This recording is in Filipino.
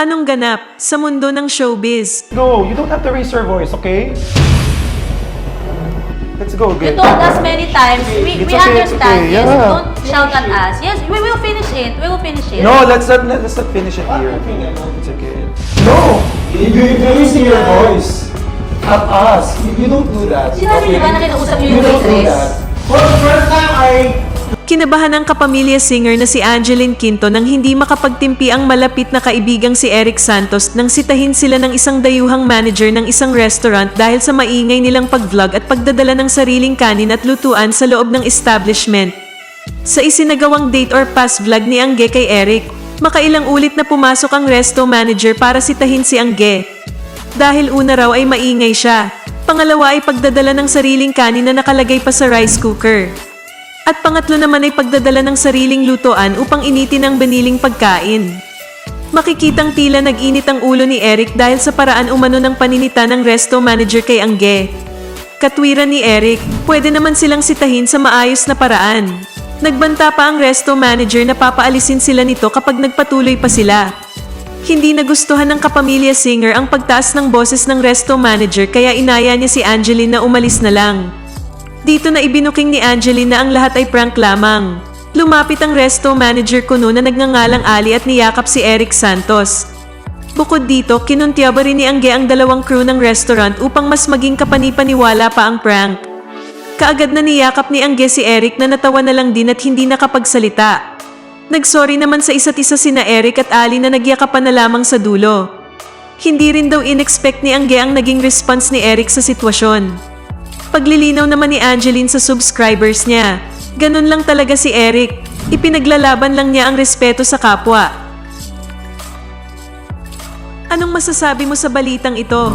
Anong ganap sa mundo ng showbiz? Go, you don't have to raise your voice, okay? Let's go, You good. told us many times, we, It's we okay, it's understand. okay, Yes, yeah. don't shout at us. Yes, we will finish it. We will finish it. No, let's not let's not finish it here. It's okay. No, You, you, you're raising your voice at us. You, you don't do that. Sinabi niyo ba na kinausap niyo You yung don't do waitress? that. For the first time, I Kinabahan ng kapamilya singer na si Angeline Quinto nang hindi makapagtimpi ang malapit na kaibigang si Eric Santos nang sitahin sila ng isang dayuhang manager ng isang restaurant dahil sa maingay nilang pag-vlog at pagdadala ng sariling kanin at lutuan sa loob ng establishment. Sa isinagawang date or pass vlog ni Angge kay Eric, makailang ulit na pumasok ang resto manager para sitahin si Angge. Dahil una raw ay maingay siya, pangalawa ay pagdadala ng sariling kanin na nakalagay pa sa rice cooker. At pangatlo naman ay pagdadala ng sariling lutoan upang initin ang baniling pagkain. Makikitang tila nag-init ang ulo ni Eric dahil sa paraan umano ng paninita ng resto manager kay Angge. Katwiran ni Eric, pwede naman silang sitahin sa maayos na paraan. Nagbanta pa ang resto manager na papaalisin sila nito kapag nagpatuloy pa sila. Hindi nagustuhan ng kapamilya singer ang pagtaas ng boses ng resto manager kaya inaya niya si Angeline na umalis na lang. Dito na ibinuking ni Angeline na ang lahat ay prank lamang. Lumapit ang resto manager kuno na nagngangalang Ali at niyakap si Eric Santos. Bukod dito, kinuntyaba rin ni Angge ang dalawang crew ng restaurant upang mas maging kapanipaniwala pa ang prank. Kaagad na niyakap ni Angge si Eric na natawa na lang din at hindi nakapagsalita. Nagsorry naman sa isa't isa sina Eric at Ali na nagyakapan na lamang sa dulo. Hindi rin daw inexpect ni Angge ang naging response ni Eric sa sitwasyon. Paglilinaw naman ni Angeline sa subscribers niya. Ganun lang talaga si Eric. Ipinaglalaban lang niya ang respeto sa kapwa. Anong masasabi mo sa balitang ito?